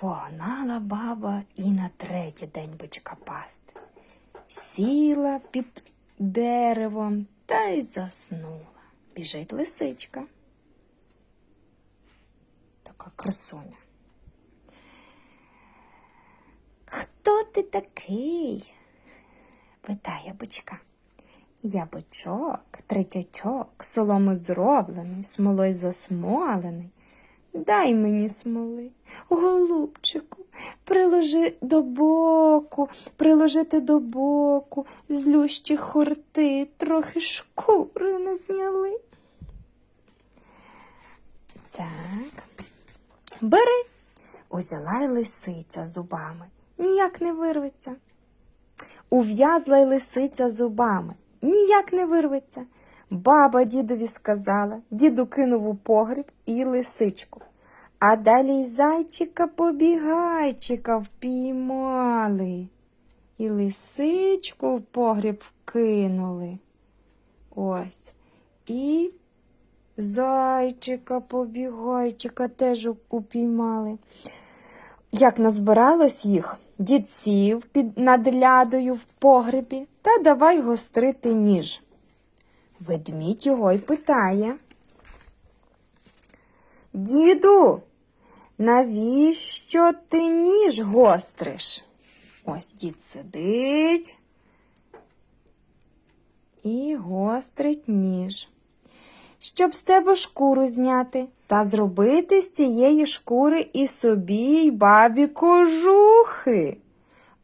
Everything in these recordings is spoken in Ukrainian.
Погнала баба і на третій день бичка пасти. Сіла під деревом та й заснула. Біжить лисичка. Така красуня. Хто ти такий? питає бичка. Я бичок, третячок, соломи зроблений, смолою засмолений. Дай мені смоли, голубчику, приложи до боку, приложити до боку, злющі хорти, трохи шкури не зняли. Так, бери, узяла й лисиця зубами, ніяк не вирветься. Ув'язла й лисиця зубами, ніяк не вирветься. Баба дідові сказала, діду кинув у погріб і лисичку. А далі й зайчика побігайчика впіймали. І лисичку в погріб вкинули. Ось. І зайчика побігайчика теж упіймали. Як назбиралось їх, дід сів під над лядою в погребі та давай гострити ніж. Ведмідь його й питає. Діду, навіщо ти ніж гостриш? Ось дід сидить і гострить ніж. Щоб з тебе шкуру зняти та зробити з цієї шкури і собі, й бабі кожухи.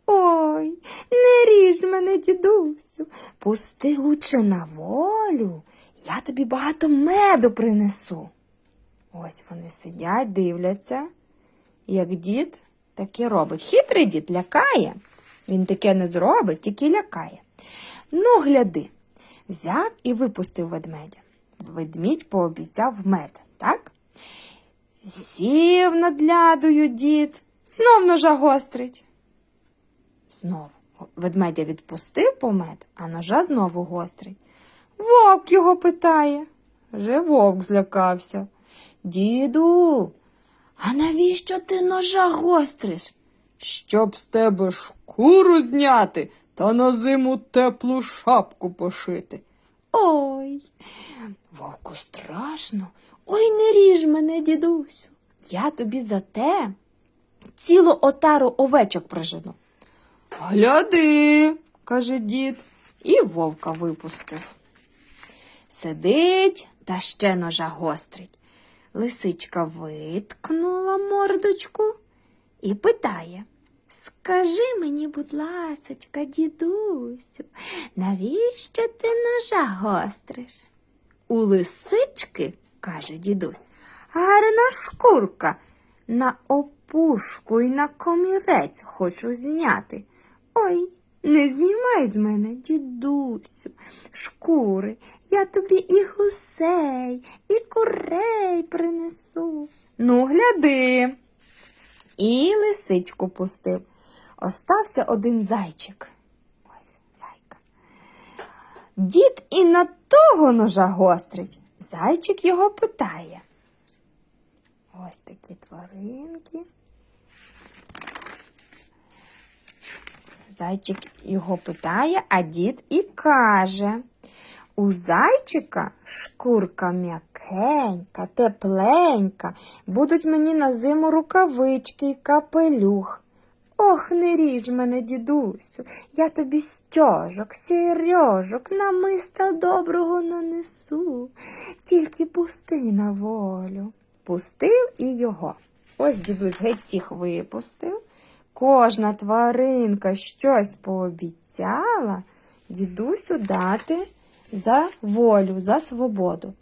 Ой, не ріж мене, дідусю, пусти лучше на волю, я тобі багато меду принесу. Ось вони сидять, дивляться, як дід таке робить. Хитрий дід лякає. Він таке не зробить, тільки лякає. Ну, гляди, взяв і випустив ведмедя. Ведмідь пообіцяв мед, так? Сів над лядою дід, знов ножа гострить. Знов ведмедя відпустив помет, а ножа знову гострить. Вовк його питає. Вже вовк злякався. Діду, а навіщо ти ножа гостриш? Щоб з тебе шкуру зняти та на зиму теплу шапку пошити. Ой, вовку страшно. Ой, не ріж мене, дідусю. Я тобі за те цілу отару овечок прижену. Гляди, каже дід, і вовка випустив. Сидить та ще ножа гострить. Лисичка виткнула мордочку і питає. Скажи мені, будь ласочка, дідусю, навіщо ти ножа гостриш? У лисички, каже дідусь, гарна шкурка. На опушку і на комірець хочу зняти. Ой, не знімай з мене, дідусю, шкури. Я тобі і гусей, і курей принесу. Ну, гляди. І лисичку пустив. Остався один зайчик. Ось зайка. Дід і на того ножа гострить. Зайчик його питає. Ось такі тваринки. Зайчик його питає, а дід і каже. У зайчика шкурка м'якенька, тепленька, будуть мені на зиму рукавички й капелюх. Ох, не ріж мене, дідусю, я тобі стяжок, сережок, намиста доброго нанесу, тільки пусти на волю. Пустив і його. Ось дідусь геть всіх випустив. Кожна тваринка щось пообіцяла дідусю дати за волю, за свободу.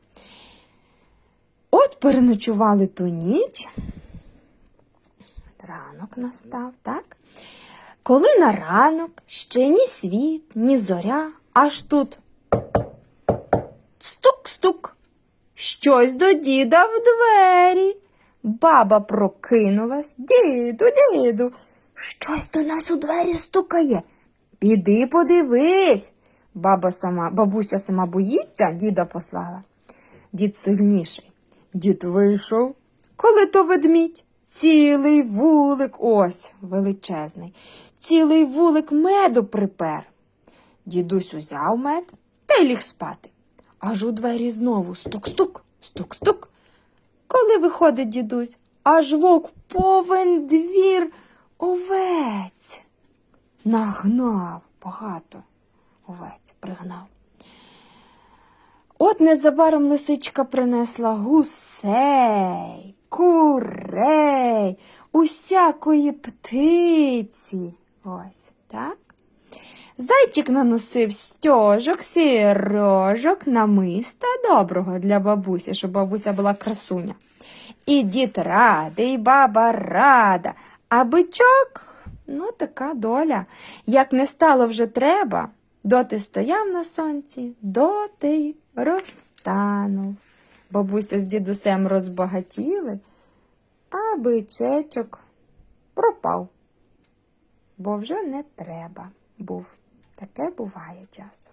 От переночували ту ніч. Ранок настав, так? Коли на ранок ще ні світ, ні зоря, аж тут стук-стук. Щось до діда в двері. Баба прокинулась. Діду, діду, щось до нас у двері стукає. Піди подивись. Баба сама, бабуся сама боїться, діда послала. Дід сильніший. Дід вийшов. Коли то ведмідь, цілий вулик, ось величезний, цілий вулик меду припер. Дідусь узяв мед та й ліг спати. Аж у двері знову стук-стук, стук-стук. Коли виходить дідусь, аж вовк повен двір овець. Нагнав багато овець пригнав. От незабаром лисичка принесла гусей, курей, усякої птиці. Ось так. Зайчик наносив стьожок, сірожок, намиста доброго для бабусі, щоб бабуся була красуня. І дід радий, баба рада, а бичок, ну така доля. Як не стало вже треба, доти стояв на сонці, доти й розтанув. Бабуся з дідусем розбагатіли, а бичечок пропав, бо вже не треба був. Таке буває часом.